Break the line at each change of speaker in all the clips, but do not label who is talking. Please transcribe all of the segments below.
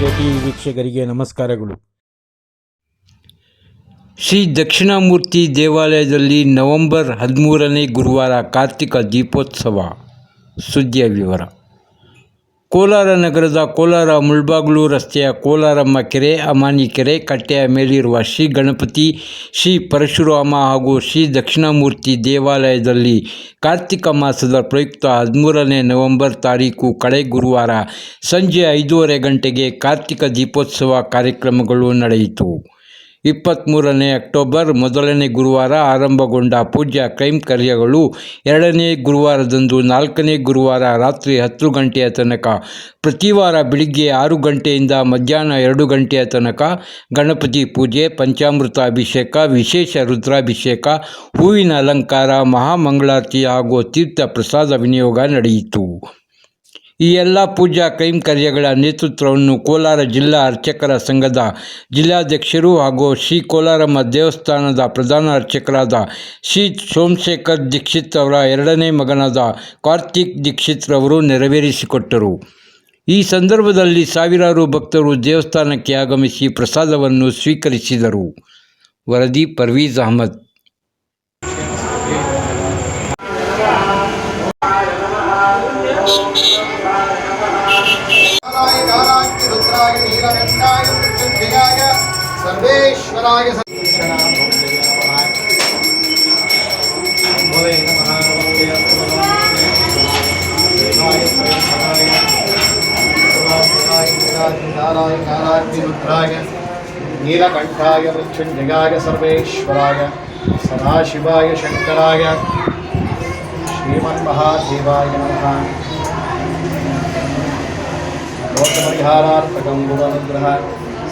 T ವೀಕ್ಷಕರಿಗೆ ನಮಸ್ಕಾರಗಳು.
ಶ್ರೀ ದಕ್ಷಿಣಾಮೂರ್ತಿ ದೇವಾಲಯದಲ್ಲಿ ನವೆಂಬರ್ ಹದಿಮೂರನೇ ಗುರುವಾರ ಕಾರ್ತಿಕ ದೀಪೋತ್ಸವ. ಸುದ್ದಿಯ ವಿವರ. ಕೋಲಾರ ನಗರದ ಕೋಲಾರ ಮುಳ್ಬಾಗ್ಲು ರಸ್ತೆಯ ಕೋಲಾರಮ್ಮ ಕೆರೆ ಅಮಾನಿ ಕೆರೆ, ಕಟ್ಟೆಯ ಮೇಲಿರುವ ಶ್ರೀ ಗಣಪತಿ, ಶ್ರೀ ಪರಶುರಾಮ ಹಾಗೂ ಶ್ರೀ ದಕ್ಷಿಣಾಮೂರ್ತಿ ದೇವಾಲಯದಲ್ಲಿ ಕಾರ್ತಿಕ ಮಾಸದ ಪ್ರಯುಕ್ತ ಹದಿಮೂರನೇ ನವೆಂಬರ್ ತಾರೀಕು ಕಳೆ ಗುರುವಾರ ಸಂಜೆ ಐದೂವರೆ ಗಂಟೆಗೆ ಕಾರ್ತಿಕ ದೀಪೋತ್ಸವ ಕಾರ್ಯಕ್ರಮಗಳು ನಡೆಯಿತು. ಇಪ್ಪತ್ತ್ಮೂರನೇ ಅಕ್ಟೋಬರ್ ಮೊದಲನೇ ಗುರುವಾರ ಆರಂಭಗೊಂಡ ಪೂಜ್ಯ ಕೈಂಕರ್ಯಗಳು ಎರಡನೇ ಗುರುವಾರದಂದು ನಾಲ್ಕನೇ ಗುರುವಾರ ರಾತ್ರಿ ಹತ್ತು ಗಂಟೆಯ ತನಕ. ಪ್ರತಿವಾರ ಬೆಳಿಗ್ಗೆ ಆರು ಗಂಟೆಯಿಂದ ಮಧ್ಯಾಹ್ನ ಎರಡು ಗಂಟೆಯ ತನಕ ಗಣಪತಿ ಪೂಜೆ ಪಂಚಾಮೃತ ಅಭಿಷೇಕ ವಿಶೇಷ ರುದ್ರಾಭಿಷೇಕ, ಹೂವಿನ ಅಲಂಕಾರ, ಮಹಾಮಂಗಳಾರತಿ ಹಾಗೂ ತೀರ್ಥ ಪ್ರಸಾದ ವಿನಿಯೋಗ ನಡೆಯಿತು. ಈ ಎಲ್ಲ ಪೂಜಾ ಕೈಂಕರ್ಯಗಳ ನೇತೃತ್ವವನ್ನು ಕೋಲಾರ ಜಿಲ್ಲಾ ಅರ್ಚಕರ ಸಂಘದ ಜಿಲ್ಲಾಧ್ಯಕ್ಷರು ಹಾಗೂ ಶ್ರೀ ಕೋಲಾರಮ್ಮ ದೇವಸ್ಥಾನದ ಪ್ರಧಾನ ಅರ್ಚಕರಾದ ಶ್ರೀ ಸೋಮಶೇಖರ್ ದೀಕ್ಷಿತ್ ಅವರ ಎರಡನೇ ಮಗನಾದ ಕಾರ್ತಿಕ್ ದೀಕ್ಷಿತ್ ರವರು ನೆರವೇರಿಸಿಕೊಟ್ಟರು. ಈ ಸಂದರ್ಭದಲ್ಲಿ ಸಾವಿರಾರು ಭಕ್ತರು ದೇವಸ್ಥಾನಕ್ಕೆ ಆಗಮಿಸಿ ಪ್ರಸಾದವನ್ನು ಸ್ವೀಕರಿಸಿದರು. ವರದಿ ಪರ್ವೀಜ್ ಅಹಮದ್.
सर्वेश्वराय भवे नमः भवे कालाय कालाग्नि रुद्राय नीलकण्ठाय सर्वेश्वराय सदाशिवाय शङ्कराय श्रीमन्महादेवाय नमः लोकपरिहारार्थकं गुणनुग्रह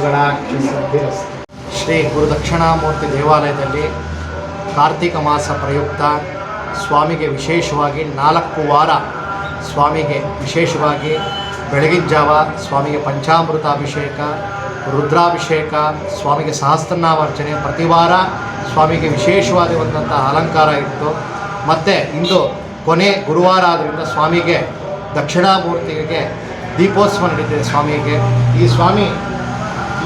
ಗುರುಗಳಾಕ್ಷಿಸಿದ್ಧಿರಸ್ತು. ಶ್ರೀ ಗುರು ದಕ್ಷಿಣಾಮೂರ್ತಿ ದೇವಾಲಯದಲ್ಲಿ ಕಾರ್ತಿಕ ಮಾಸ ಪ್ರಯುಕ್ತ ಸ್ವಾಮಿಗೆ ವಿಶೇಷವಾಗಿ ನಾಲ್ಕು ವಾರ ಸ್ವಾಮಿಗೆ ವಿಶೇಷವಾಗಿ ಬೆಳಗಿನ ಜಾವ ಸ್ವಾಮಿಗೆ ಪಂಚಾಮೃತ ಅಭಿಷೇಕ ರುದ್ರಾಭಿಷೇಕ, ಸ್ವಾಮಿಗೆ ಸಹಸ್ರನಾಮಾರ್ಚನೆ ಪ್ರತಿ ವಾರ ಸ್ವಾಮಿಗೆ ವಿಶೇಷವಾದಂಥ ಅಲಂಕಾರ ಇತ್ತು ಮತ್ತು ಇಂದು ಕೊನೆ ಗುರುವಾರ ಆದ್ದರಿಂದ ಸ್ವಾಮಿಗೆ ದಕ್ಷಿಣಾಮೂರ್ತಿಗೆ ದೀಪೋತ್ಸವ ನಡೀತಿದೆ ಸ್ವಾಮಿಗೆ ಈ ಸ್ವಾಮಿ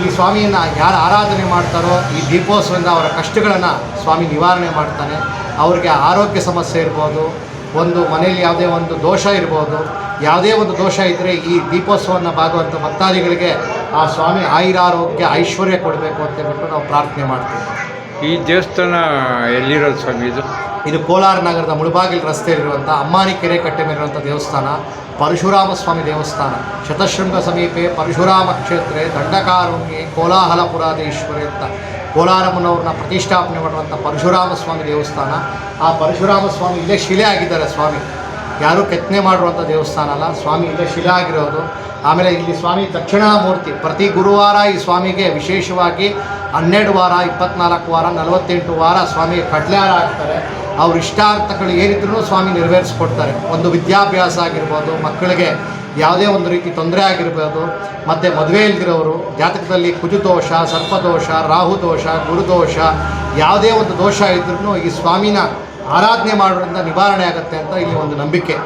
ಈ ಸ್ವಾಮಿಯನ್ನು ಯಾರು ಆರಾಧನೆ ಮಾಡ್ತಾರೋ ಈ ದೀಪೋತ್ಸವದಿಂದ ಅವರ ಕಷ್ಟಗಳನ್ನು ಸ್ವಾಮಿ ನಿವಾರಣೆ ಮಾಡ್ತಾನೆ. ಅವ್ರಿಗೆ ಆರೋಗ್ಯ ಸಮಸ್ಯೆ ಇರ್ಬೋದು, ಒಂದು ಮನೆಯಲ್ಲಿ ಯಾವುದೇ ಒಂದು ದೋಷ ಇರ್ಬೋದು, ಯಾವುದೇ ಒಂದು ದೋಷ ಇದ್ದರೆ ಈ ದೀಪೋತ್ಸವವನ್ನು ಬಾಗುವಂಥ ಭಕ್ತಾದಿಗಳಿಗೆ ಆ ಸ್ವಾಮಿ ಆಯುರಾರೋಗ್ಯ ಐಶ್ವರ್ಯ ಕೊಡಬೇಕು ಅಂತೇಳ್ಬಿಟ್ಟು ನಾವು ಪ್ರಾರ್ಥನೆ ಮಾಡ್ತೀವಿ.
ಈ ದೇವಸ್ಥಾನ ಎಲ್ಲಿರೋದು ಸ್ವಾಮಿ ಇದು?
ಇದು ಕೋಲಾರ ನಗರದ ಮುಳುಬಾಗಿಲು ರಸ್ತೆಯಲ್ಲಿರುವಂಥ ಅಮ್ಮಾನಿ ಕೆರೆ ಕಟ್ಟೆ ಮೇಲಿರುವಂಥ ದೇವಸ್ಥಾನ ಪರಶುರಾಮ ಸ್ವಾಮಿ ದೇವಸ್ಥಾನ. ಶತಶೃಂಗ ಸಮೀಪೆ ಪರಶುರಾಮ ಕ್ಷೇತ್ರ, ದಂಡಕಾರುಣ್ಯ, ಕೋಲಾಹಲಪುರಾಧೀಶ್ವರಿ ಅಂತ ಕೋಲಾರಮ್ಮನವ್ರನ್ನ ಪ್ರತಿಷ್ಠಾಪನೆ ಮಾಡುವಂಥ ಪರಶುರಾಮ ಸ್ವಾಮಿ ದೇವಸ್ಥಾನ. ಆ ಪರಶುರಾಮ ಸ್ವಾಮಿ ಇಲ್ಲೇ ಶಿಲೆ ಆಗಿದ್ದಾರೆ ಸ್ವಾಮಿ. ಯಾರೂ ಕೆತ್ತನೆ ಮಾಡಿರುವಂಥ ದೇವಸ್ಥಾನ ಅಲ್ಲ. ಸ್ವಾಮಿ ಇಲ್ಲೇ ಶಿಲೆ ಆಗಿರೋದು. ಆಮೇಲೆ ಇಲ್ಲಿ ಸ್ವಾಮಿ ದಕ್ಷಿಣಾಮೂರ್ತಿ ಪ್ರತಿ ಗುರುವಾರ ಈ ಸ್ವಾಮಿಗೆ ವಿಶೇಷವಾಗಿ ಹನ್ನೆರಡು ವಾರ, ಇಪ್ಪತ್ನಾಲ್ಕು ವಾರ, ನಲವತ್ತೆಂಟು ವಾರ ಸ್ವಾಮಿ ಕಡ್ಲಾರ ಆಗ್ತಾರೆ. ಅವ್ರ ಇಷ್ಟಾರ್ಥಗಳು ಏನಿದ್ರು ಸ್ವಾಮಿ ನೆರವೇರಿಸ್ಕೊಡ್ತಾರೆ. ಒಂದು ವಿದ್ಯಾಭ್ಯಾಸ ಆಗಿರ್ಬೋದು, ಮಕ್ಕಳಿಗೆ ಯಾವುದೇ ಒಂದು ರೀತಿ ತೊಂದರೆ ಆಗಿರ್ಬೋದು, ಮತ್ತು ಮದುವೆ ಇಲ್ದಿರೋರು, ಜಾತಕದಲ್ಲಿ ಕುಜುದೋಷ, ಸರ್ಪದೋಷ, ರಾಹುದೋಷ, ಗುರುದೋಷ, ಯಾವುದೇ ಒಂದು ದೋಷ ಇದ್ರೂ ಈ ಸ್ವಾಮಿನ ಆರಾಧನೆ ಮಾಡೋದ್ರಿಂದ ನಿವಾರಣೆ ಆಗುತ್ತೆ ಅಂತ ಇಲ್ಲಿ ಒಂದು ನಂಬಿಕೆ.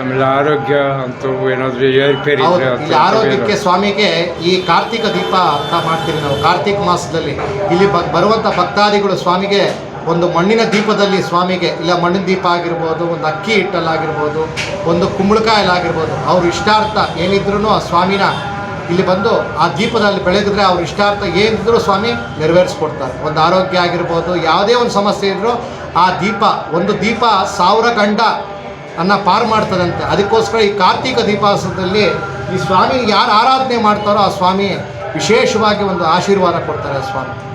ಆಮೇಲೆ ಆರೋಗ್ಯ ಅಂತೂ ಏನಾದರೂ ಏರ್ಪೇರಿ
ಹೌದು ಇಲ್ಲಿ ಆರೋಗ್ಯಕ್ಕೆ ಸ್ವಾಮಿಗೆ ಈ ಕಾರ್ತಿಕ ದೀಪ ಅಂತ ಮಾಡ್ತೀವಿ ನಾವು. ಕಾರ್ತಿಕ ಮಾಸದಲ್ಲಿ ಇಲ್ಲಿ ಬ ಬರುವಂಥ ಭಕ್ತಾದಿಗಳು ಸ್ವಾಮಿಗೆ ಒಂದು ಮಣ್ಣಿನ ದೀಪದಲ್ಲಿ ಸ್ವಾಮಿಗೆ ಇಲ್ಲ ಮಣ್ಣಿನ ದೀಪ ಆಗಿರ್ಬೋದು ಒಂದು ಅಕ್ಕಿ ಹಿಟ್ಟಲ್ಲಾಗಿರ್ಬೋದು ಒಂದು ಕುಂಬಳಕಾಯಲ್ಲಾಗಿರ್ಬೋದು ಅವ್ರ ಇಷ್ಟಾರ್ಥ ಏನಿದ್ರೂ ಆ ಸ್ವಾಮಿನ ಇಲ್ಲಿ ಬಂದು ಆ ದೀಪದಲ್ಲಿ ಬೆಳಗಿದ್ರೆ ಅವ್ರ ಇಷ್ಟಾರ್ಥ ಏನಿದ್ರು ಸ್ವಾಮಿ ನೆರವೇರಿಸ್ಕೊಡ್ತಾರೆ. ಒಂದು ಆರೋಗ್ಯ ಆಗಿರ್ಬೋದು ಯಾವುದೇ ಒಂದು ಸಮಸ್ಯೆ ಇದ್ದರೂ ಆ ದೀಪ ಒಂದು ದೀಪ ಸಾವಿರ ಗಂಡ ಅನ್ನ ಪಾರು ಮಾಡ್ತದಂತೆ. ಅದಕ್ಕೋಸ್ಕರ ಈ ಕಾರ್ತೀಕ ದೀಪಾಸದಲ್ಲಿ ಈ ಸ್ವಾಮಿ ಯಾರು ಆರಾಧನೆ ಮಾಡ್ತಾರೋ ಆ ಸ್ವಾಮಿ ವಿಶೇಷವಾಗಿ ಒಂದು ಆಶೀರ್ವಾದ ಕೊಡ್ತಾರೆ ಸ್ವಾಮಿ.